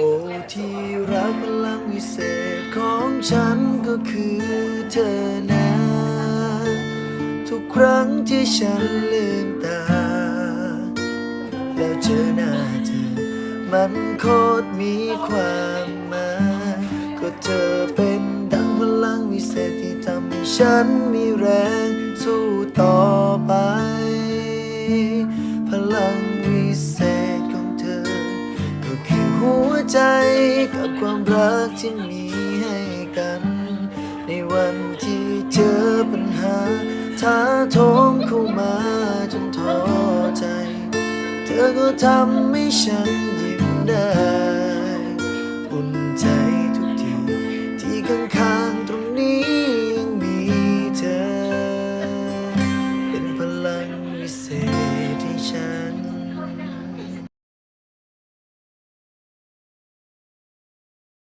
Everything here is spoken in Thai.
โอ้ที่รักพลังวิเศษของฉันก็คือเธอนะ ทุกครั้งที่ฉันลืมตา แล้วเจอหน้าเธอ มันโคตรมีความหมายก็เธอเป็นดังพลังวิเศษที่ทำให้ฉันมีแรงสู้ต่อไป พลังวิเศษ ใจกับความรักที่มีให้กัน ในวันที่เจอปัญหาท้าทงเข้ามาจนท้อใจ เธอก็ทำให้ฉันยิ้มได้อุ่นใจทุกทีที่ข้าง